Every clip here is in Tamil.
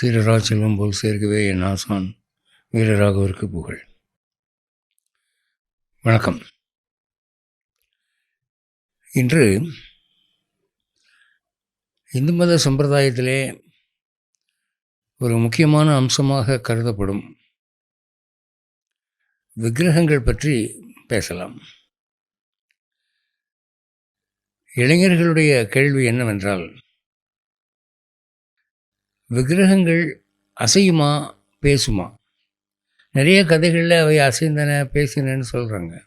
சீரரா செல்வம் போல் சேர்க்கவே என் ஆசான் வீரராகவருக்கு புகழ். வணக்கம். இன்று இந்து மத சம்பிரதாயத்திலே ஒரு முக்கியமான அம்சமாக கருதப்படும் விக்கிரகங்கள் பற்றி பேசலாம். இளைஞர்களுடைய கேள்வி என்னவென்றால் விக்கிரகங்கள் அசையுமா பேசுமா? நிறைய கதைகளில் அவை அசைந்தன பேசினன்னு சொல்கிறாங்க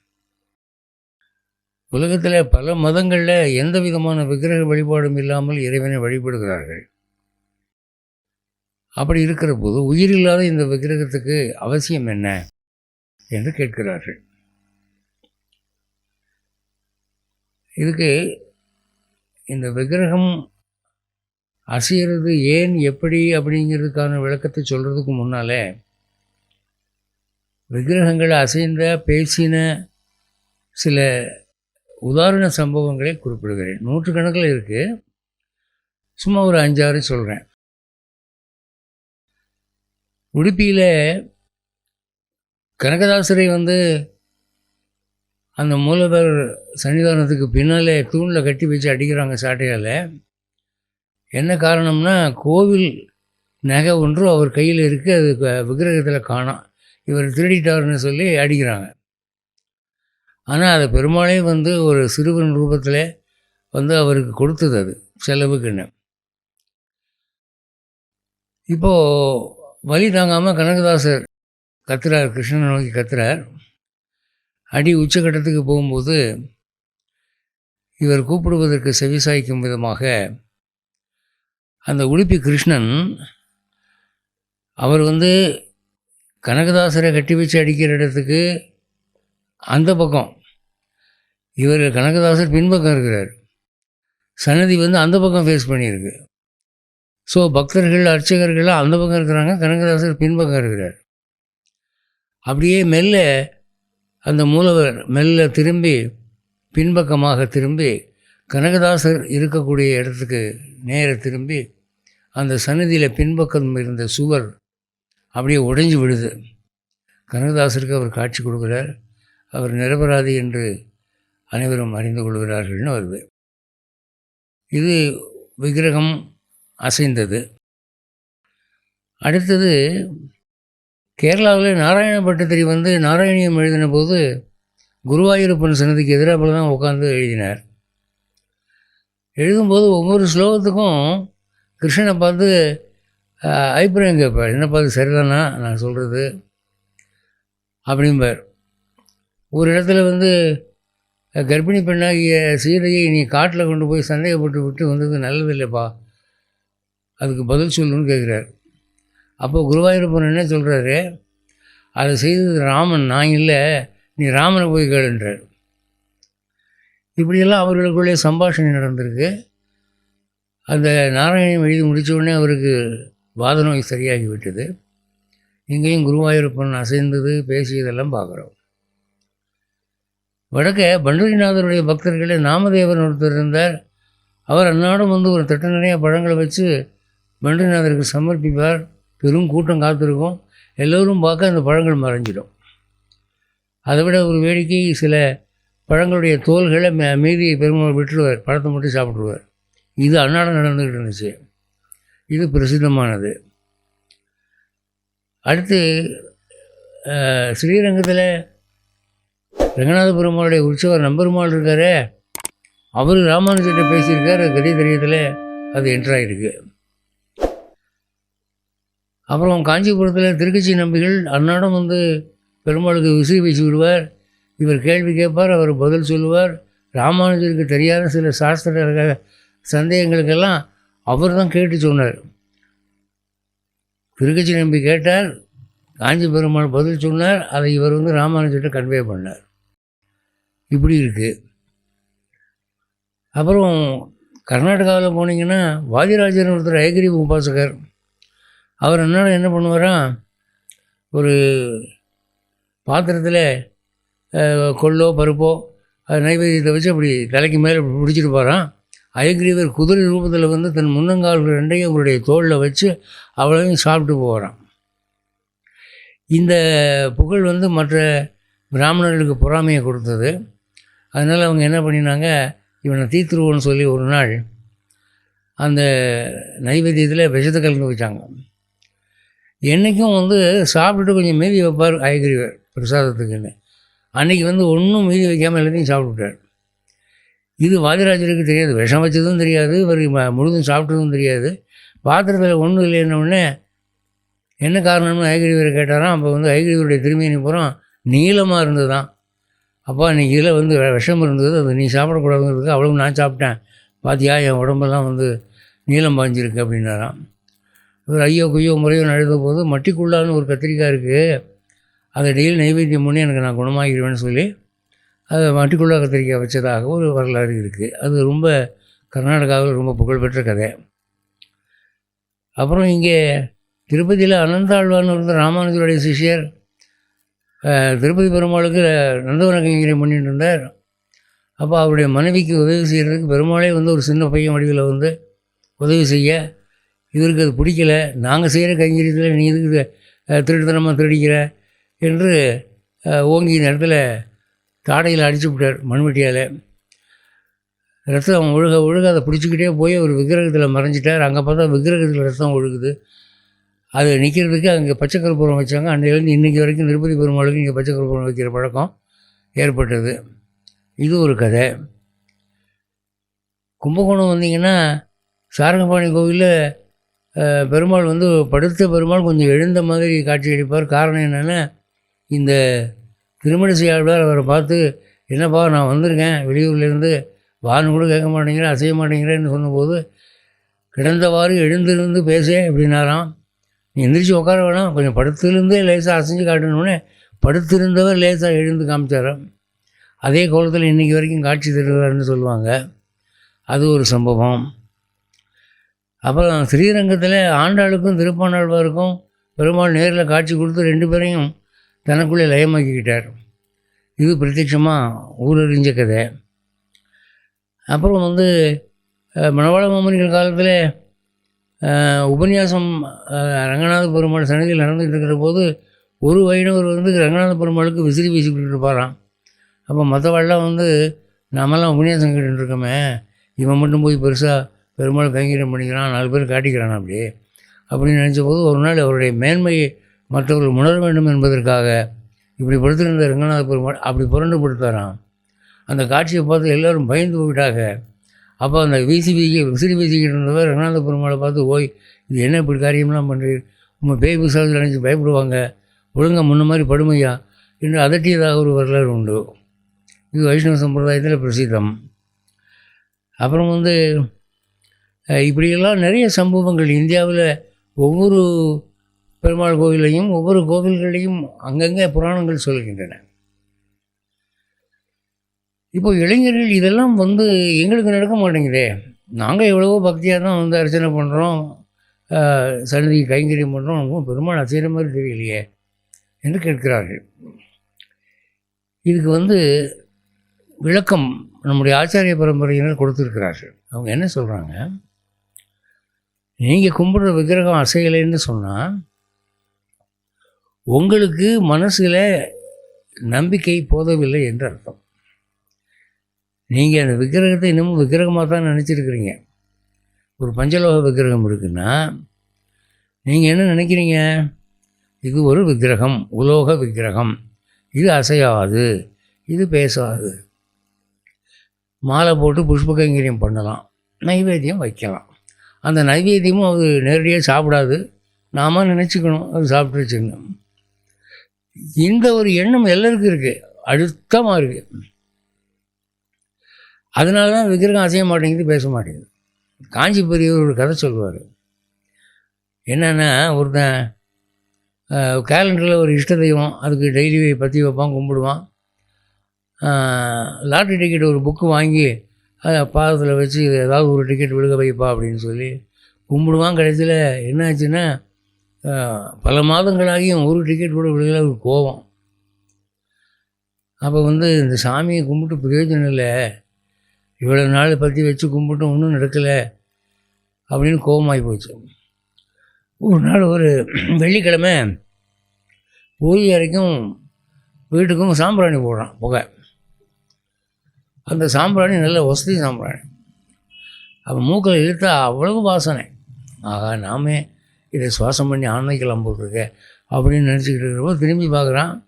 உலகத்தில் பல மதங்களில் எந்த விதமான விக்கிரக வழிபாடும் இல்லாமல் இறைவனை வழிபடுகிறார்கள். அப்படி இருக்கிற போது உயிரில்லாத இந்த விக்கிரகத்துக்கு அவசியம் என்ன? என்று கேட்கிறார்கள். இதுக்கு இந்த விக்கிரகம் அசைகிறது ஏன் எப்படி அப்படிங்கிறதுக்கான விளக்கத்தை சொல்கிறதுக்கு முன்னாலே விக்கிரகங்கள் அசைந்த பேசின சில உதாரண சம்பவங்களை குறிப்பிடுகிறேன். நூற்றுக்கணக்கில் இருக்குது சும்மா ஒரு அஞ்சாறு சொல்கிறேன் உடுப்பியில் கனகதாசரை வந்து அந்த மூலவர் சன்னிதானத்துக்கு பின்னாலே தூணில் கட்டி வச்சு அடிக்கிறாங்க சாட்டையால். என்ன காரணம்னா கோவில் நகை ஒன்று அவர் கையில் இருக்குது அது விக்கிரகத்தில் காணாம். இவர் திருடிட்டார்னு சொல்லி அடிக்கிறாங்க. ஆனால் அதை பெரும்பாலே வந்து ஒரு சிறுவன் ரூபத்தில் வந்து அவருக்கு கொடுத்தது அது செலவுக்குன்னு. இப்போது வழி தாங்காமல் கனகதாசர் கத்துறார் கிருஷ்ணனை நோக்கி கத்துறார். அடி உச்சக்கட்டத்துக்கு போகும்போது இவர் கூப்பிடுவதற்கு செவிசாய்க்கும் விதமாக அந்த உடுப்பி கிருஷ்ணன் அவர் வந்து கனகதாசரை கட்டி வச்சு அடிக்கிற இடத்துக்கு அந்த பக்கம். இவர் கனகதாசர் பின்பக்கம் இருக்கிறார். சன்னதி வந்து அந்த பக்கம் ஃபேஸ் பண்ணியிருக்கு. ஸோ பக்தர்கள் அர்ச்சகர்கள்லாம் அந்த பக்கம் இருக்கிறாங்க கனகதாசர் பின்பக்கம் இருக்கிறார். அப்படியே மெல்ல அந்த மூலவர் மெல்ல திரும்பி பின்பக்கமாக திரும்பி கனகதாசர் இருக்கக்கூடிய இடத்துக்கு நேர திரும்பி அந்த சன்னதியில் பின்பக்கம் இருந்த சுவர் அப்படியே உடைஞ்சு விடுது கனகதாசருக்கு அவர் காட்சி கொடுக்குறார். அவர் நிரபராதி என்று அனைவரும் அறிந்து கொள்கிறார்கள்னு வருது. இது விக்கிரகம் அசைந்தது. அடுத்தது கேரளாவில் நாராயண பட்டத்திரி வந்து நாராயணியம் எழுதின போது குருவாயூரப்பன் சன்னதிக்கு எதிராக தான் உட்காந்து எழுதினார். எழுதும்போது ஒவ்வொரு ஸ்லோகத்துக்கும் கிருஷ்ணனை பார்த்து அபிப்பிராயம் கேட்பார். என்ன பார்த்து சரிதானா நான் சொல்கிறது அப்படிம்பார். ஒரு இடத்துல வந்து கர்ப்பிணி பெண்ணாகிய சீதையை நீ காட்டில் கொண்டு போய் சந்தேகப்பட்டு விட்டு வந்தது நல்லதில்லைப்பா. அதுக்கு பதில் சொல்லுன்னு கேட்குறாரு. அப்போ குருவாயூரப்பன் என்ன சொல்கிறாரு அதை செய்தது ராமன் நான் இல்லை. நீ ராமனை போய் கேளுன்றார். இப்படியெல்லாம் அவர்களுக்குள்ளே சம்பாஷணை நடந்திருக்கு. அந்த நாராயணம் எழுதி முடித்தவுடனே அவருக்கு வாத நோய் சரியாகிவிட்டது. இங்கேயும் குருவாயூரப்பன் அசைந்தது பேசியதெல்லாம் பார்க்குறோம். வடக்க பண்டரிநாதருடைய பக்தர்களே நாமதேவன் ஒருத்தர் இருந்தார். அவர் அந்நாடும் வந்து ஒரு தட்டு நிறைய பழங்களை வச்சு பண்டரிநாதருக்கு சமர்ப்பிப்பார். பெரும் கூட்டம் காத்திருக்கும். எல்லோரும் பார்க்க அந்த பழங்கள் மறைஞ்சிடும். அதை விட ஒரு வேடிக்கை சில பழங்களுடைய தோள்களை மே மீதி பெருமாள் விட்டுருவார் பழத்தை மட்டும் சாப்பிட்ருவார் இது அன்னாடம் நடந்துக்கிட்டு இருந்துச்சு. இது பிரசித்தமானது. அடுத்து ஸ்ரீரங்கத்தில் ரங்கநாத பெருமாளுடைய உற்சவர் நம்பெருமாள் இருக்காரே அவர் ராமானுஜர்கிட்ட பேசியிருக்கார் கதி தெரியத்தில் அது என்ட்ராயிருக்கு அப்புறம் காஞ்சிபுரத்தில் திருக்கட்சி நம்பிகள் அன்னாடம் வந்து பெருமாளுக்கு விசிறி பேசி விடுவார். இவர் கேள்வி கேட்பார் அவர் பதில் சொல்லுவார். ராமானுஜருக்கு தெரியாத சில சாஸ்திர சந்தேகங்களுக்கெல்லாம் அவர் தான் கேட்டு சொன்னார். திருக்கட்சி நம்பி கேட்டார் காஞ்சி பெருமாள் பதில் சொன்னார் அதை இவர் வந்து ராமானுஜர்கிட்ட கன்வே பண்ணார். இப்படி இருக்குது அப்புறம் கர்நாடகாவில் போனீங்கன்னா வாதிராஜன் ஒருத்தர் ஐகிரி உபாசகர் அவர் என்னால் என்ன பண்ணுவாராம் ஒரு பாத்திரத்தில் கொள்ளோ பருப்போ அது நைவேத்தியத்தை வச்சு அப்படி தலைக்கு மேலே பிடிச்சிட்டு போகிறான் அயக்ரீவர் குதிரை ரூபத்தில் வந்து தன் முன்னங்கால்கள் ரெண்டையும் அவருடைய தோளில் வச்சு அவ்வளவையும் சாப்பிட்டு போகிறான் இந்த புகழ் வந்து மற்ற பிராமணர்களுக்கு பொறாமையை கொடுத்தது. அதனால் அவங்க என்ன பண்ணினாங்க? இவனை தீத்துருவோன்னு சொல்லி ஒரு நாள் அந்த நைவேத்தியத்தில் விஷத்தை கலந்து வச்சாங்க. என்றைக்கும் வந்து சாப்பிட்டுட்டு கொஞ்சம் மீதி வைப்பார் அயகிரிவர் பிரசாதத்துக்குன்னு. அன்றைக்கி வந்து ஒன்றும் மீதி வைக்காமல் எல்லாத்தையும் சாப்பிட்டுட்டார். இது வாதிராஜருக்கு தெரியாது. விஷம் வச்சதும் தெரியாது. இவர் முழுதும் சாப்பிட்டதும் தெரியாது. பாத்திரத்தில் ஒன்றும் இல்லைன்னொடனே என்ன காரணம்னு ஐகிரிவரை கேட்டாராம். அப்போ வந்து ஐகிரிவருடைய திருமேனி பூரா நீளமாக இருந்ததுதான். அப்பா நீ இதில் வந்து விஷம் இருந்தது. அது நீ சாப்பிடக்கூடாதுங்கிறதுக்கு அவ்வளவு நான் சாப்பிட்டேன். பாத்தியா என் உடம்பெல்லாம் வந்து நீளம் பாஞ்சிருக்கு அப்படின்னாராம். இவர் ஐயோ குய்யோ முறையோ நடந்த போது மட்டிக்குள்ளான்னு ஒரு கத்திரிக்காய் இருக்குது அதை டெய்லி நைவேத்தியம் பண்ணி எனக்கு நான் குணமாகிடுவேன்னு சொல்லி அதை மட்டிக்குள்ளா கத்திரிக்காய் வச்சதாக ஒரு வரலாறு இருக்குது அது ரொம்ப கர்நாடகாவில் ரொம்ப புகழ்பெற்ற கதை. அப்புறம் இங்கே திருப்பதியில் அனந்தாழ்வான்னு இருந்த ராமானுஜருடைய சிஷியர் திருப்பதி பெருமாளுக்கு நந்தவன கைங்கரை பண்ணிட்டு இருந்தார். அப்போ அவருடைய மனைவிக்கு உதவி செய்கிறதுக்கு பெருமாளே வந்து ஒரு சின்ன பையன் வடிவில் வந்து உதவி செய்ய இவருக்கு அது பிடிக்கல. நாங்கள் செய்கிற கைங்கரியத்தில் நீ இதுக்கு அஹ், திருட்டுத்தனமாக திருடிக்கிற? என்று ஓங்கிய ஓங்கி தாடையில் அடித்து விட்டார் மண்வெட்டியால். ரத்தம் ஒழுக ஒழுக அதை பிடிச்சிக்கிட்டே போய் ஒரு விக்கிரகத்தில் மறைஞ்சிட்டார். அங்கே பார்த்தா விக்கிரகத்தில் ரத்தம் ஒழுகுது. அது நிற்கிறதுக்கு அங்கே பச்சை கற்பூரம் வச்சாங்க அன்றையிலேருந்து இன்றைக்கி வரைக்கும் திருப்பதி பெருமாளுக்கு இங்கே பச்சை கற்பூரம் வைக்கிற பழக்கம் ஏற்பட்டது. இது ஒரு கதை. கும்பகோணம் வந்தீங்கன்னா சாரங்கபாணி கோவிலில் பெருமாள் வந்து படுத்த பெருமாள் கொஞ்சம் எழுந்த மாதிரி காட்சி அளிப்பார் காரணம் என்னென்னா இந்த திருமணி ஆழ்வார் அவரை பார்த்து என்னப்பா நான் வந்திருக்கேன். வெளியூர்லேருந்து வான்னு கூட கேட்க மாட்டேங்கிற அசைய மாட்டேங்கிறேன்னு சொன்னபோது கிடந்தவாறு எழுந்திருந்து பேச அப்படின்னாராம். நீ எந்திரிச்சு உட்கார வேணாம். கொஞ்சம் படுத்திருந்தே லேசாக அசைஞ்சு காட்டணுன்னே படுத்திருந்தவர் லேசாக எழுந்து காமிச்சாராம். அதே கோலத்தில் இன்றைக்கி வரைக்கும் காட்சி தருவார்னு சொல்லுவாங்க. அது ஒரு சம்பவம். அப்புறம் ஸ்ரீரங்கத்தில் ஆண்டாளுக்கும் திருப்பாண்டாழ்வாருக்கும் பெருமாள் நேரில் காட்சி கொடுத்து ரெண்டு பேரையும் தனக்குள்ளே லயமாக்கிக்கிட்டார். இது பிரத்யட்சமாக ஊரறிஞ்ச கதை. அப்புறம் வந்து மணவாள மாமனிகள் காலத்தில் உபன்யாசம் ரங்கநாத பெருமாள் சன்னதியில் நடந்துகிட்டு இருக்கிற போது ஒரு வைணவர் வந்து ரங்கநாத பெருமாளுக்கு விசிறி வீசிக்கிட்டு இருப்பாராம் அப்போ மற்றவாள்லாம் வந்து நாமெல்லாம் உபன்யாசம் கேட்டுட்டு இருக்கோமே இவன் மட்டும் போய் பெருசாக பெருமாள் கைங்கீரம் பண்ணிக்கிறான் நாலு பேர் காட்டிக்கிறான் அப்படி? அப்படின்னு நினச்ச போது ஒரு நாள் அவருடைய மேன்மையை மற்றவர்கள் உணர வேண்டும் என்பதற்காக இப்படி படுத்திருந்த ரங்கநாத பெருமாள் அப்படி புரண்டு படுத்தாராம். அந்த காட்சியை பார்த்து எல்லோரும் பயந்து போயிட்டாங்க அப்போ அந்த வீசி வீசி விசிறி வீசிக்கிட்டு இருந்தவர் ரங்கநாத பெருமாளை பார்த்து ஓய் இது என்ன இப்படி காரியம்லாம் பண்ணுறீர் உங்கள் பேய் பிசாசில் நினச்சி பயப்படுவாங்க. ஒழுங்கா முன்ன மாதிரி படுமையா? என்று அதட்டியதாக ஒரு வரலாறு உண்டு. இது வைஷ்ணவ சம்பிரதாயத்தில் பிரசித்தம். அப்புறம் வந்து இப்படியெல்லாம் நிறைய சம்பவங்கள் இந்தியாவில் ஒவ்வொரு பெருமாள் கோவிலையும் ஒவ்வொரு கோவில்களையும் அங்கங்கே புராணங்கள் சொல்கின்றன. இப்போ இளைஞர்கள் இதெல்லாம் வந்து எங்களுக்கு நடக்க மாட்டேங்குதே. நாங்கள் எவ்வளவோ பக்தியாக தான் வந்து அர்ச்சனை பண்ணுறோம் சன்னதி கைங்கரியம் பண்ணுறோம் நமக்கும் பெருமாள் அசைகிற மாதிரி தெரியலையே என்று கேட்கிறார்கள். இதுக்கு வந்து விளக்கம் நம்முடைய ஆச்சாரிய பரம்பரையினர் கொடுத்துருக்கிறார்கள். அவங்க என்ன சொல்கிறாங்க நீங்கள் கும்பிடுற விக்கிரகம் அசையலைன்னு சொன்னால் உங்களுக்கு மனசில் நம்பிக்கை போதவில்லை என்று அர்த்தம். நீங்கள் அந்த விக்கிரகத்தை இன்னமும் விக்கிரகமாக தான் நினச்சிருக்கிறீங்க. ஒரு பஞ்சலோக விக்கிரகம் இருக்குன்னா நீங்கள் என்ன நினைக்கிறீங்க? இது ஒரு விக்கிரகம் உலோக விக்கிரகம். இது அசையாது இது பேசாது. மாலை போட்டு புஷ்ப கைங்கரியம் பண்ணலாம் நைவேத்தியம் வைக்கலாம். அந்த நைவேத்தியமும் அது நேரடியாக சாப்பிடாது. நாம நினச்சிக்கணும் அது சாப்பிட்டுருச்சுன்னு. இந்த ஒரு எண்ணம் எல்லாருக்கும் இருக்குது அழுத்தமாக இருக்குது அதனால தான் விக்கிரகம் அசைய மாட்டேங்குது பேச மாட்டேங்குது. காஞ்சி பெரியவர் ஒரு கதை சொல்லுவார். என்னென்னா ஒருத்தன் கேலண்டரில் ஒரு இஷ்ட தெய்வம் அதுக்கு டெய்லி பற்றி வைப்பான் கும்பிடுவான். லாட்ரி டிக்கெட் ஒரு புக்கு வாங்கி அதை பாதத்தில் வச்சு ஏதாவது ஒரு டிக்கெட் விழுக வைப்பா அப்படின்னு சொல்லி கும்பிடுவான். கடைசியில் என்னாச்சுன்னா பல மாதங்களாகியும் ஒரு டிக்கெட் கூட விடுதலை ஒரு கோபம். அப்போ வந்து இந்த சாமியை கும்பிட்டு பிரயோஜனம் இல்லை. இவ்வளோ நாள் பற்றி வச்சு கும்பிட்டும் ஒன்றும் நடக்கலை அப்படின்னு கோபமாகி போச்சு. ஒரு நாள் ஒரு வெள்ளிக்கிழமை பூஜை அறைக்கும் வீட்டுக்கும் சாம்பிராணி போடுறான் புகை. அந்த சாம்பிராணி நல்ல வசதி சாம்பிராணி. அப்போ மூக்கில் இழுத்தா அவ்வளவு வாசனை. ஆகா நாமே இதை சுவாசம் பண்ணி ஆன்மைக்கலாம் போட்டிருக்க அப்படின்னு நினச்சிக்கிட்டு இருக்கிறப்போ திரும்பி பார்க்குறான்.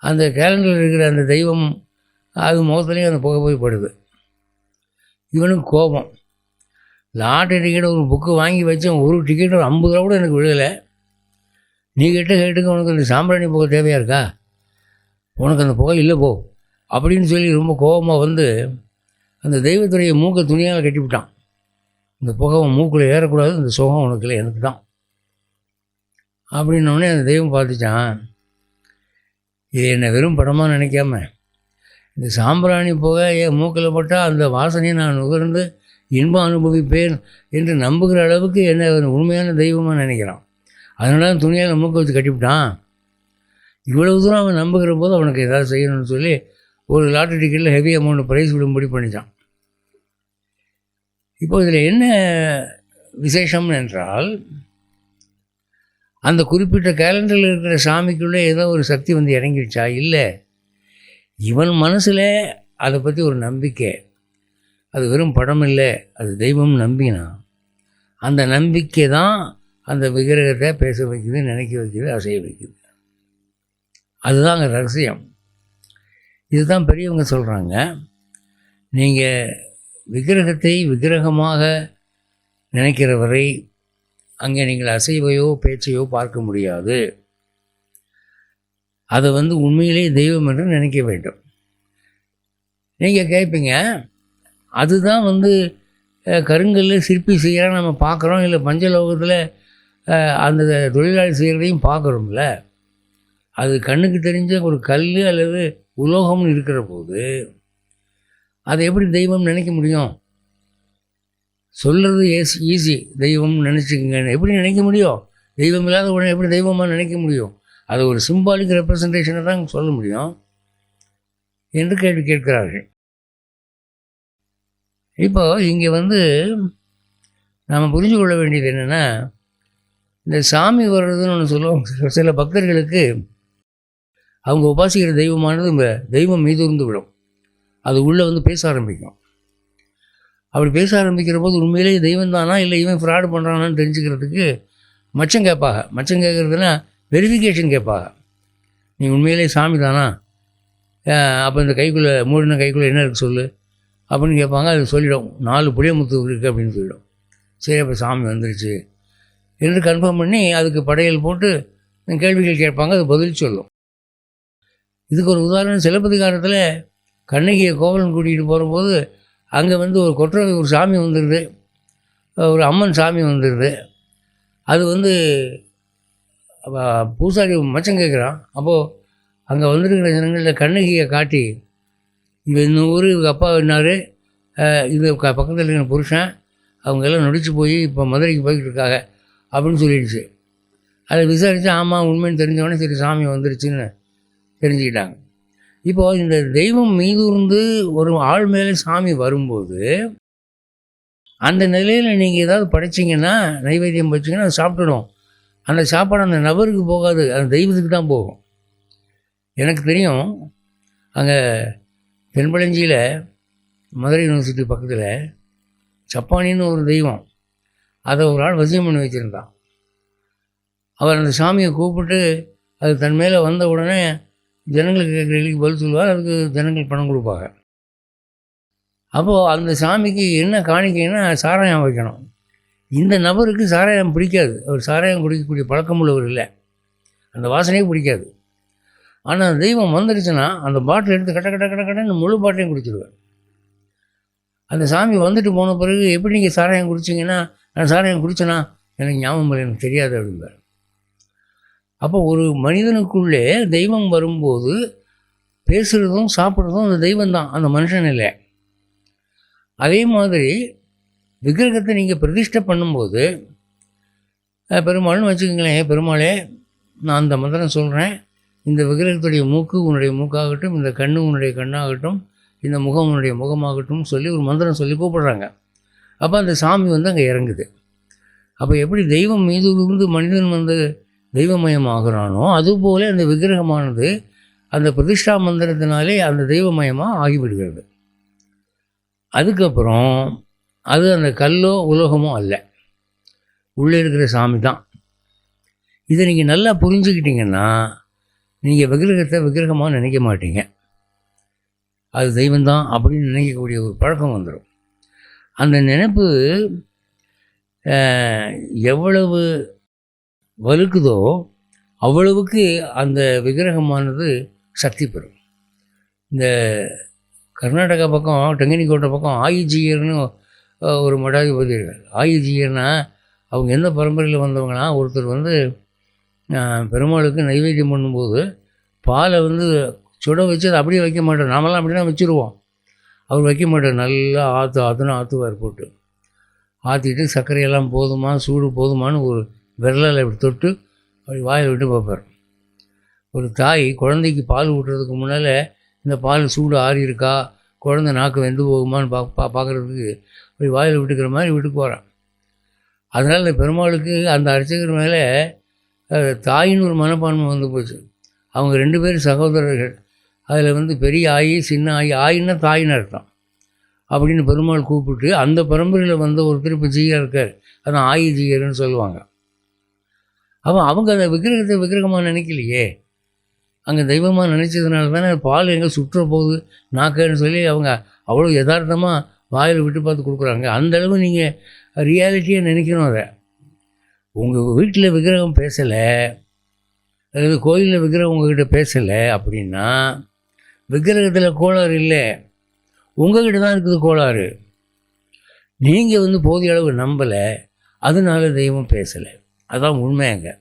அந்த கேலண்டரில் இருக்கிற அந்த தெய்வம் அது முகத்துலேயும் அந்த புகை போய் படுது. இவனுக்கு கோபம். லாட்டரி டிக்கெட் ஒரு புக்கு வாங்கி வச்சேன் ஒரு டிக்கெட் ஒரு ஐம்பது ரூபா கூட எனக்கு விழுகலை. நீ கிட்ட கேட்டுக்க உனக்கு அந்த சாம்பிராணி புகை தேவையாக இருக்கா? உனக்கு அந்த புகை இல்லை போ. அப்படின்னு சொல்லி ரொம்ப கோபமாக வந்து அந்த தெய்வத்துடைய மூக்க துணியால் கட்டிவிட்டான். இந்த புகை உன் மூக்கில் ஏறக்கூடாது இந்த சுகம் உனக்கு இல்லை எனக்கு தான். அப்படின்னோடனே அந்த தெய்வம் பார்த்துச்சான் இது என்னை வெறும் படமாக நினைக்காம இந்த சாம்பிராணி புகை என் மூக்கில் போட்டால் அந்த வாசனையை நான் நுகர்ந்து இன்பம் அனுபவிப்பேன் என்று நம்புகிற அளவுக்கு என்னை உண்மையான தெய்வமாக நினைக்கிறான். அதனால தான் துணியால் மூக்கை வச்சு கட்டிவிட்டான். இவ்வளவு தூரம் அவன் நம்புகிற போது அவனுக்கு ஏதாவது செய்யணும்னு சொல்லி ஒரு லாட்டரி டிக்கெட்டில் ஹெவி அமௌண்ட் ப்ரைஸ் விடும்படி பண்ணிட்டான் இப்போ இதில் என்ன விசேஷம் என்றால் அந்த குறிப்பிட்ட கேலண்டரில் இருக்கிற சாமிக்குள்ளே ஏதோ ஒரு சக்தி வந்து இறங்கிடுச்சா? இல்லை. இவன் மனசில் அதை பற்றி ஒரு நம்பிக்கை. அது வெறும் படம் இல்லை அது தெய்வம் நம்பினான் அந்த நம்பிக்கை தான் அந்த விக்கிரகத்தை பேச வைக்குது நினைக்க வைக்குது அசைய வைக்குது. அதுதான் அங்கே ரகசியம். இதுதான் பெரியவங்க சொல்கிறாங்க நீங்கள் விக்கிரகத்தை விக்கிரகமாக நினைக்கிற வரை அங்கே நீங்கள் அசைவையோ பேச்சையோ பார்க்க முடியாது. அதை வந்து உண்மையிலே தெய்வம் என்று நினைக்க வேண்டும். நீங்கள் கேட்பீங்க அதுதான் வந்து கருங்கல்ல சிற்பி செய்கிறா நம்ம பார்க்குறோம் இல்லை பஞ்சலோகத்தில் அந்த தொழிலாளி செய்கிறதையும் பார்க்குறோம்ல. அது கண்ணுக்கு தெரிஞ்ச ஒரு கல் அல்லது உலோகம்னு இருக்கிற போது அதை எப்படி தெய்வம் நினைக்க முடியும்? சொல்கிறது ஏஸ் ஈஸி தெய்வம் நினச்சிக்கங்க. எப்படி நினைக்க முடியும்? தெய்வம் இல்லாத உடனே எப்படி தெய்வமாக நினைக்க முடியும்? அது ஒரு சிம்பாலிக் ரெப்ரசன்டேஷனை தான் சொல்ல முடியும். என்று கேள்வி கேட்கிறார்கள். இப்போ இங்கே வந்து நாம் புரிஞ்சு கொள்ள வேண்டியது என்னென்னா இந்த சாமி வர்றதுன்னு ஒன்று சொல்லுவோம் சில- சில பக்தர்களுக்கு அவங்க உபாசிக்கிற தெய்வமானது இந்த தெய்வம் மீதுர்ந்து விடும். அது உள்ளே வந்து பேச ஆரம்பிக்கும். அப்படி பேச ஆரம்பிக்கிற போது உண்மையிலேயே தெய்வம் தானா? இல்லை இவன் ஃப்ராடு பண்ணுறானான்னு தெரிஞ்சுக்கிறதுக்கு மச்சம் கேட்பாங்க. மச்சம் கேட்குறதுனா வெரிஃபிகேஷன் கேட்பாங்க. நீ உண்மையிலேயே சாமி தானா? அப்போ இந்த கைக்குள்ளே மூடின கைக்குள்ளே என்ன இருக்குது சொல்லு? அப்படின்னு கேட்பாங்க. அது சொல்லிடும். நாலு புளியமுத்து இருக்குது அப்படின்னு சொல்லிடும். சரி அப்போ சாமி வந்துருச்சு. என்று கன்ஃபார்ம் பண்ணி அதுக்கு படையல் போட்டு கேள்விகள் கேட்பாங்க. அது பதில் சொல்லும். இதுக்கு ஒரு உதாரணம். சிலப்பதிகாரத்தில் கண்ணகியை கோவலன் கூட்டிகிட்டு போகும்போது அங்கே வந்து ஒரு கொற்ற ஒரு சாமி வந்துடுது ஒரு அம்மன் சாமி வந்துடுது அது வந்து பூசாரி மச்சம் கேட்குறான் அப்போது அங்கே வந்துருக்கிற ஜனங்களில் கண்ணகியை காட்டி இங்கே இந்த ஊர் இவங்க அப்பா என்னார்? இது க- பக்கத்தில் இருக்கிற புருஷன் அவங்க எல்லாம் நொடிச்சு போய் இப்போ மதுரைக்கு போய்கிட்டு இருக்காங்க அப்படின்னு சொல்லிடுச்சு. அதை விசாரித்து ஆமாம் உண்மைன்னு தெரிஞ்சவொடனே சரி சாமி வந்துருச்சுன்னு தெரிஞ்சுக்கிட்டாங்க. இப்போது இந்த தெய்வம் மீதூர்ந்து ஒரு ஆள் மேலே சாமி வரும்போது அந்த நிலையில் நீங்கள் ஏதாவது படைச்சிங்கன்னா நைவேத்தியம் வச்சிங்கன்னா அது சாப்பிட்டுடும் அந்த சாப்பாடு அந்த நபருக்கு போகாது அந்த தெய்வத்துக்கு தான் போகும். எனக்கு தெரியும் அங்கே தென்பழஞ்சியில் மதுரை யூனிவர்சிட்டி பக்கத்தில் சப்பானின்னு ஒரு தெய்வம் அதை ஒரு ஆள் வசியம் பண்ணி வச்சுருந்தான் அவர் அந்த சாமியை கூப்பிட்டு அது தன் மேலே வந்த உடனே ஜனங்களுக்கு கேட்குற கேள்விக்கு பதில் சொல்லுவார் அதுக்கு ஜனங்கள் பணம் கொடுப்பாங்க. அப்போது அந்த சாமிக்கு என்ன காணிக்கைன்னா சாராயம் வைக்கணும். இந்த நபருக்கு சாராயம் பிடிக்காது. அவர் சாராயம் குடிக்கக்கூடிய பழக்கம் உள்ளவர் இல்லை. அந்த வாசனையே பிடிக்காது. ஆனால் தெய்வம் வந்துடுச்சுன்னா அந்த பாட்டில் எடுத்து கட்ட கட்ட கட்ட கட்டன்னு முழு பாட்டையும் குடிச்சிடுவார் அந்த சாமி வந்துட்டு போன பிறகு எப்படி நீங்கள் சாராயம் குடிச்சிங்கன்னா நான் சாராயம் குடிச்சேனா? எனக்கு ஞாபகம் இல்லை எனக்கு தெரியாது அப்படிம்பார். அப்போ ஒரு மனிதனுக்குள்ளே தெய்வம் வரும்போது பேசுகிறதும் சாப்பிட்றதும் அந்த தெய்வம் தான் அந்த மனுஷன் இல்லை. அதே மாதிரி விக்கிரகத்தை நீங்கள் பிரதிஷ்டை பண்ணும்போது பெருமாள்னு வச்சுக்கோங்களேன் பெருமாளே நான் அந்த மந்திரம் சொல்கிறேன் இந்த விக்கிரகத்துடைய மூக்கு உன்னுடைய மூக்காகட்டும் இந்த கண்ணு உன்னுடைய கண்ணாகட்டும் இந்த முகம் உன்னுடைய முகமாகட்டும் சொல்லி ஒரு மந்திரம் சொல்லி கூப்பிடுறாங்க. அப்போ அந்த சாமி வந்து அங்கே இறங்குது. அப்போ எப்படி தெய்வம் மீது இருந்து மனிதன் வந்து தெய்வமயமாகிறானோ அதுபோல அந்த விக்கிரகமானது அந்த பிரதிஷ்டா மந்திரத்தினாலே அந்த தெய்வமயமாக ஆகிவிடுகிறது. அதுக்கப்புறம் அது அந்த கல்லோ உலோகமோ அல்ல. உள்ளே இருக்கிற சாமி தான். இதை நீங்கள் நல்லா புரிஞ்சுக்கிட்டீங்கன்னா நீங்கள் விக்கிரகத்தை விக்கிரகமாக நினைக்க மாட்டீங்க. அது தெய்வம்தான் அப்படின்னு நினைக்கக்கூடிய ஒரு பழக்கம் வந்துடும் அந்த நினைப்பு எவ்வளவு வலுக்குதோ அவ்வளவுக்கு அந்த விக்கிரகமானது சக்தி பெறும். இந்த கர்நாடகா பக்கம் டெங்கினிக்கோட்டை பக்கம் ஆயுஜியர்னு ஒரு மடாதிபதி இருக்கார். அவங்க எந்த பரம்பரையில் வந்தவங்கன்னா ஒருத்தர் வந்து பெருமாளுக்கு நைவேத்தியம் பண்ணும்போது பாலை வந்து சுட வச்சு அதை அப்படியே வைக்க மாட்டோம் நாமெல்லாம் அப்படின்னா வச்சுருவோம். அவர் வைக்க மாட்டார். நல்லா ஆற்று ஆற்றுன்னு ஆற்றுவார் போட்டு. ஆற்றிட்டு சர்க்கரையெல்லாம் போதுமா சூடு போதுமான்னு ஒரு விரலில் இப்படி தொட்டு அப்படி வாயில் விட்டு பார்ப்பார். ஒரு தாய் குழந்தைக்கு பால் ஊட்டுறதுக்கு முன்னால் இந்த பால் சூடு ஆறி இருக்கா? குழந்தை நாக்கு வெந்து போகுமான்னு பா பா பார்க்குறதுக்கு அப்படி வாயில் விட்டுக்கிற மாதிரி விட்டுக்கு போகிறான் அதனால் இந்த பெருமாளுக்கு அந்த அர்ச்சகர் மேலே தாயின்னு ஒரு மனப்பான்மை வந்து போச்சு. அவங்க ரெண்டு பேரும் சகோதரர்கள். அதில் வந்து பெரிய ஆயி சின்ன ஆயி ஆயின்னா தாயின்னு அர்த்தம். அப்படின்னு பெருமாள் கூப்பிட்டு அந்த பரம்பரையில் வந்த ஒருத்தர் இப்போ ஜீயர் இருக்கார். அதான் ஆயி ஜீயர்னு சொல்லுவாங்க. அப்போ அவங்க அந்த விக்கிரகத்தை விக்கிரகமாக நினைக்கலையே. அங்கே தெய்வமாக நினச்சதுனால தானே பால் எங்கே சுற்ற போகுது? நாக்கன்னு சொல்லி அவங்க அவ்வளோ யதார்த்தமாக வாயில் விட்டு பார்த்து கொடுக்குறாங்க. அந்த அளவு நீங்கள் ரியாலிட்டியாக நினைக்கணும் அதை. உங்கள் வீட்டில் விக்கிரகம் பேசலை. அல்லது கோயிலில் விக்கிரகம் உங்ககிட்ட பேசலை அப்படின்னா விக்கிரகத்தில் கோளாறு இல்லை. உங்ககிட்ட தான் இருக்குது கோளாறு. நீங்கள் வந்து போதிய அளவு நம்பலை. அதனால தெய்வம் பேசலை. அதுதான் உண்மை அங்கே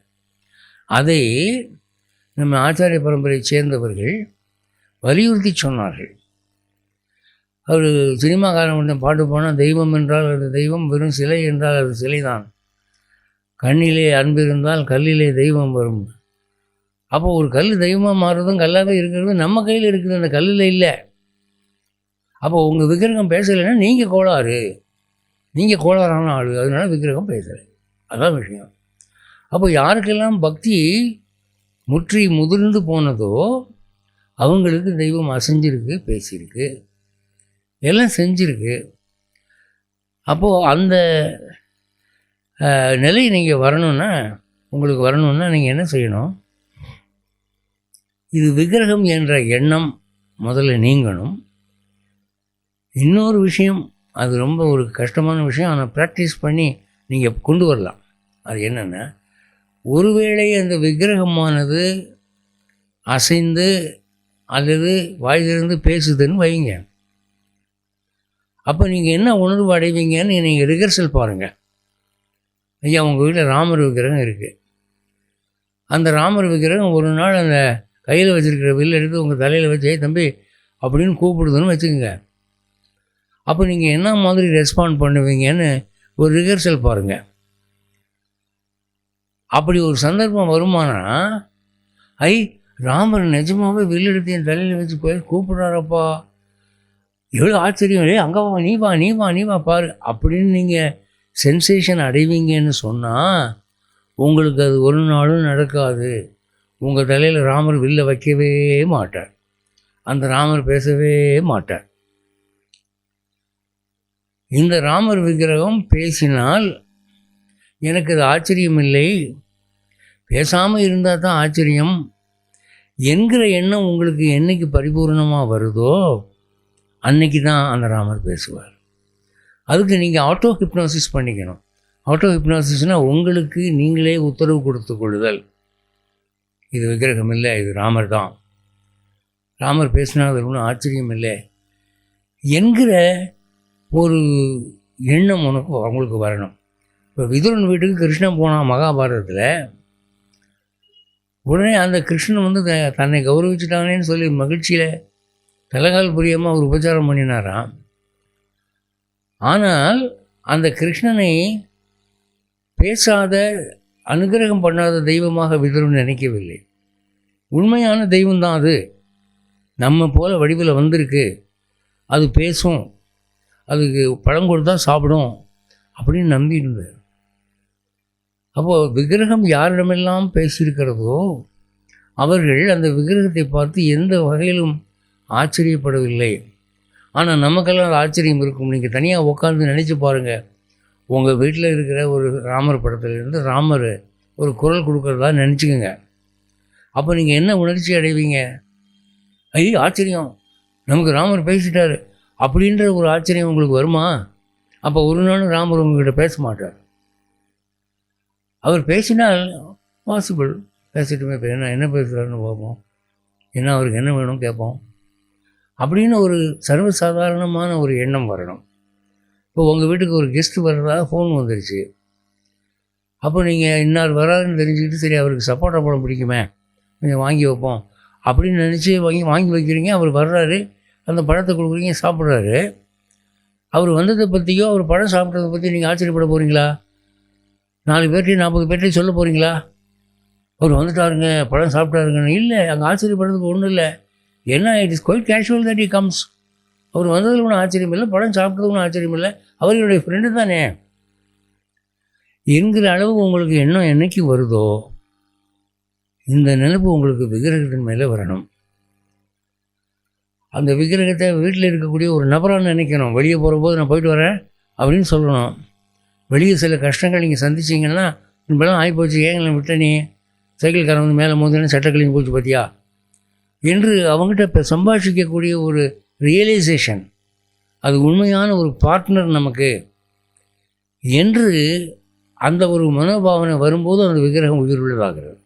அதை நம்ம ஆச்சாரிய பரம்பரையை சேர்ந்தவர்கள் வலியுறுத்தி சொன்னார்கள். அவர் சினிமாக்காரன் ஒன்று பாட்டு போனால் தெய்வம் என்றால் அது தெய்வம் வெறும் சிலை என்றால் அது சிலைதான். கண்ணிலே அன்பு இருந்தால் கல்லிலே தெய்வம் வரும். அப்போ ஒரு கல் தெய்வமாக மாறுறதும் கல்லாகவே இருக்கிறது நம்ம கையில் இருக்குது அந்த கல்லில் இல்லை. அப்போ உங்கள் விக்கிரகம் பேசலைன்னா நீங்கள் கோளாறு. நீங்கள் கோளாறான ஆள் அதனால விக்கிரகம் பேசலை. அதான் விஷயம். அப்போ யாருக்கெல்லாம் பக்தி முற்றி முதிர்ந்து போனதோ அவங்களுக்கு தெய்வம் அசைஞ்சிருக்கு பேசியிருக்கு எல்லாம் செஞ்சிருக்கு. அப்போது அந்த நிலை நீங்கள் வரணும்னா உங்களுக்கு வரணும்னா நீங்கள் என்ன செய்யணும்? இது விக்கிரகம் என்ற எண்ணம் முதல்ல நீங்கணும். இன்னொரு விஷயம் அது ரொம்ப ஒரு கஷ்டமான விஷயம் ஆனால் ப்ராக்டிஸ் பண்ணி நீங்கள் கொண்டு வரலாம். அது என்னென்னா ஒருவேளை அந்த விக்கிரகமானது அசைந்து அல்லது வாயிலிருந்து பேசுதுன்னு வைங்க. அப்போ நீங்கள் என்ன உணர்வு அடைவீங்கன்னு நீங்கள் ரிகர்சல் பாருங்கள் ஐயா உங்கள் வீட்டில் ராமர் விக்கிரகம் இருக்குது அந்த ராமர் விக்கிரகம் ஒரு நாள் அந்த கையில் வச்சுருக்கிற வில் எடுத்து உங்கள் தலையில் வச்சு தம்பி அப்படின்னு கூப்பிடுதுன்னு வச்சுக்கோங்க. அப்போ நீங்கள் என்ன மாதிரி ரெஸ்பாண்ட் பண்ணுவீங்கன்னு ஒரு ரிகர்சல் பாருங்கள் அப்படி ஒரு சந்தர்ப்பம் வருமானா? ஐ ராமர் நிஜமாகவே வில்லெடுத்து என் தலையில் வச்சு போய் கூப்பிடுறாரப்பா. எவ்வளோ ஆச்சரியம். இல்லையே அங்கே வா நீ வா நீ வா நீ வா பாரு. அப்படின்னு நீங்கள் சென்சேஷன் அடைவீங்கன்னு சொன்னால் உங்களுக்கு அது ஒரு நாளும் நடக்காது. உங்கள் தலையில் ராமர் வில்ல வைக்கவே மாட்டார். அந்த ராமர் பேசவே மாட்டார். இந்த ராமர் விக்கிரகம் பேசினால் எனக்கு அது ஆச்சரியம் இல்லை பேசாமல் இருந்தால் தான் ஆச்சரியம். என்கிற எண்ணம் உங்களுக்கு என்னைக்கு பரிபூர்ணமாக வருதோ அன்னைக்கு தான் அந்த ராமர் பேசுவார். அதுக்கு நீங்கள் ஆட்டோ ஹிப்னாசிஸ் பண்ணிக்கணும். ஆட்டோ ஹிப்னாசிஸ்னால் உங்களுக்கு நீங்களே உத்தரவு கொடுத்து கொள்ளுதல். இது விக்கிரகம் இல்லை இது ராமர் தான். ராமர் பேசினா அது ஒன்றும் ஆச்சரியம் இல்லை என்கிற ஒரு எண்ணம் உனக்கு அவங்களுக்கு வரணும். இப்போ விதுரன் வீட்டுக்கு கிருஷ்ணன் போனான் மகாபாரதத்தில் உடனே அந்த கிருஷ்ணன் வந்து த- தன்னை கௌரவிச்சுட்டானேன்னு சொல்லி மகிழ்ச்சியில் தலைகால் புரியாமல் அவர் உபச்சாரம் பண்ணினாராம். ஆனால் அந்த கிருஷ்ணனை பேசாத அனுகிரகம் பண்ணாத தெய்வமாக விதுரன் நினைக்கவில்லை. உண்மையான தெய்வம்தான் அது. நம்ம போல் வடிவில் வந்திருக்கு. அது பேசும். அதுக்கு பழம் கொடுத்தா சாப்பிடும் அப்படின்னு நம்பி இருந்தார். அப்போது விக்கிரகம் யாரிடமெல்லாம் பேசியிருக்கிறதோ அவர்கள் அந்த விக்கிரகத்தை பார்த்து எந்த வகையிலும் ஆச்சரியப்படவில்லை. ஆனால் நமக்கெல்லாம் அது ஆச்சரியம் இருக்கும். நீங்கள் தனியாக உட்காந்து நினச்சி பாருங்கள் உங்கள் வீட்டில் இருக்கிற ஒரு ராமர் படத்துலேருந்து ராமர் ஒரு குரல் கொடுக்குறதா நினச்சிக்கோங்க. அப்போ நீங்கள் என்ன உணர்ச்சி அடைவீங்க? ஐயோ ஆச்சரியம். நமக்கு ராமர் பேசிட்டார். அப்படின்ற ஒரு ஆச்சரியம் உங்களுக்கு வருமா? அப்போ ஒரு நாளும் ராமர் உங்ககிட்ட பேச மாட்டார். அவர் பேசினால் பாசிபிள் பேசிட்டுமே இப்போ என்ன என்ன பேசுகிறாருன்னு பார்ப்போம். என்ன அவருக்கு என்ன வேணும் கேட்போம். அப்படின்னு ஒரு சர்வசாதாரணமான ஒரு எண்ணம் வரணும். இப்போ உங்கள் வீட்டுக்கு ஒரு கெஸ்ட் வர்றதா ஃபோன் வந்துருச்சு. அப்போ நீங்கள் இன்னார் வராதுன்னு தெரிஞ்சுக்கிட்டு சரி அவருக்கு சப்போட்டா படம் பிடிக்குமே. கொஞ்சம் வாங்கி வைப்போம். அப்படின்னு நினச்சி வாங்கி வாங்கி வைக்கிறீங்க. அவர் வர்றாரு. அந்த பழத்தை கொடுக்குறீங்க சாப்பிட்றாரு. அவர் வந்ததை பற்றியோ அவர் பழம் சாப்பிட்றதை பற்றி நீங்கள் ஆச்சரியப்பட போகிறீங்களா நாலு பேர்ட்டையும் நாற்பது பேர்ட்டையும் சொல்ல போகிறீங்களா அவர் வந்துட்டாருங்க பழம் சாப்பிட்டாருங்கன்னு. இல்லை அங்கே ஆச்சரியப்படுறதுக்கு ஒன்றும் இல்லை. ஏன்னா it is quite casual that he comes அவர் வந்ததில் ஒன்றும் ஆச்சரியம் இல்லை பழம் சாப்பிட்டது ஒன்றும் ஆச்சரியம் இல்லை. அவர் என்னுடைய ஃப்ரெண்டு தானே. என்கிற அளவு உங்களுக்கு எண்ணம் என்னைக்கு வருதோ இந்த நினைப்பு உங்களுக்கு விக்கிரகத்தின் மேலே வரணும். அந்த விக்கிரகத்தை வீட்டில் இருக்கக்கூடிய ஒரு நபராக நினைக்கணும். வெளியே போகிறபோது நான் போயிட்டு வரேன் அப்படின்னு சொல்லணும். வெளியே சில கஷ்டங்கள் நீங்கள் சந்திச்சிங்கன்னா இப்பெல்லாம் ஆகிப்போச்சு ஏங்களை விட்ட நீ? சைக்கிள்காரன் வந்து மேலே மோதினா சட்டை போச்சு பார்த்தியா என்று அவங்ககிட்ட இப்போ சம்பாஷிக்கக்கூடிய ஒரு ரியலைசேஷன் அது உண்மையான ஒரு பார்ட்னர் நமக்கு என்று அந்த ஒரு மனோபாவனை வரும்போது அந்த விக்கிரகம் உயிருள்ளதாகிறது.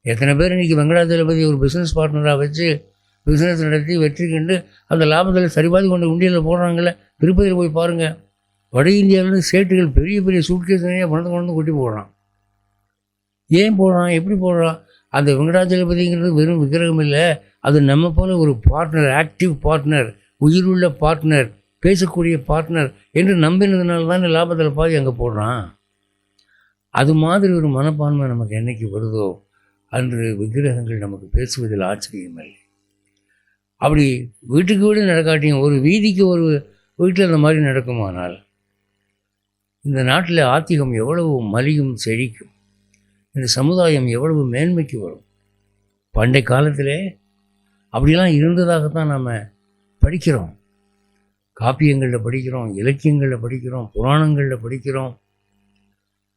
எத்தனை பேர் இன்றைக்கி வெங்கடாஜலபதி ஒரு பிஸ்னஸ் பார்ட்னராக வச்சு பிஸ்னஸ் நடத்தி வெற்றி கண்டு அந்த லாபத்தில் சரிபாதி கொண்டு உண்டியலில் போடுறாங்கல்ல திருப்பதியில் போய் பாருங்கள் வட இந்தியாவிலேருந்து சேட்டுகள் பெரிய பெரிய சூட்கேஸ் நிறைய பணத்தை கொண்டு கொட்டி போடுறான். ஏன் போடுறான்? எப்படி போடுறான்? அந்த வெங்கடாஜலபதிங்கிறது வெறும் விக்கிரகம் இல்லை. அது நம்ம போல ஒரு பார்ட்னர் ஆக்டிவ் பார்ட்னர் உயிருள்ள பார்ட்னர் பேசக்கூடிய பார்ட்னர் என்று நம்பினதுனால தான் லாபத்தில் பாதி அங்கே போடுறான். அது மாதிரி ஒரு மனப்பான்மை நமக்கு என்னைக்கு வருதோ அன்று விக்கிரகங்கள் நமக்கு பேசுவதில் ஆச்சரியமில்லை அப்படி வீட்டுக்கு வீடு நடக்காட்டியும் ஒரு வீதிக்கு ஒரு வீட்டில் அந்த மாதிரி நடக்குமானால் இந்த நாட்டில் ஆத்திகம் எவ்வளவு மலியும் செழிக்கும். இந்த சமுதாயம் எவ்வளவு மேன்மைக்கு வரும். பண்டை காலத்திலே அப்படிலாம் இருந்ததாகத்தான் நாம் படிக்கிறோம். காப்பியங்களில் படிக்கிறோம் இலக்கியங்களில் படிக்கிறோம் புராணங்களில் படிக்கிறோம்.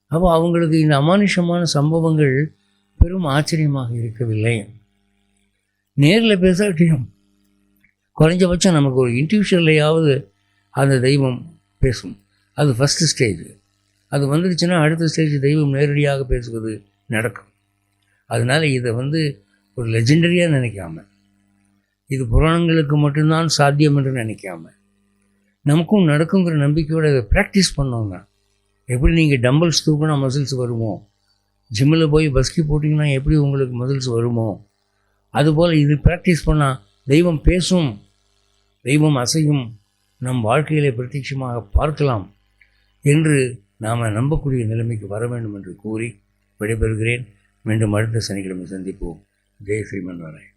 அப்போ அவங்களுக்கு இந்த அமானுஷமான சம்பவங்கள் பெரும் ஆச்சரியமாக இருக்கவில்லை. நேரில் பேசாட்டியும் குறைஞ்சபட்சம் நமக்கு ஒரு இன்டிவிஷுவல்லையாவது அந்த தெய்வம் பேசும். அது ஃபஸ்ட்டு ஸ்டேஜ் அது வந்துடுச்சுன்னா அடுத்த ஸ்டேஜ் தெய்வம் நேரடியாக பேசுவது நடக்கும். அதனால் இதை வந்து ஒரு லெஜெண்டரியாக நினைக்காம இது புராணங்களுக்கு மட்டும்தான் சாத்தியம் என்று நினைக்காம நமக்கும் நடக்குங்கிற நம்பிக்கையோடு இதை ப்ராக்டிஸ் பண்ணோங்க எப்படி நீங்கள் டம்பிள்ஸ் தூக்கினா மசில்ஸ் வருமோ ஜிம்மில் போய் பஸ்கி போட்டிங்கன்னா எப்படி உங்களுக்கு மசில்ஸ் வருமோ அதுபோல் இது ப்ராக்டிஸ் பண்ணால் தெய்வம் பேசும் தெய்வம் அசையும் நம் வாழ்க்கையிலே பிரத்யட்சமாக பார்க்கலாம். என்று நாம் நம்பக்கூடிய நிலைமைக்கு வர வேண்டும் என்று கூறி விடைபெறுகிறேன். மீண்டும் அடுத்த சனிக்கிழமை சந்திப்போம். ஜெய் ஸ்ரீமன் நாராயண்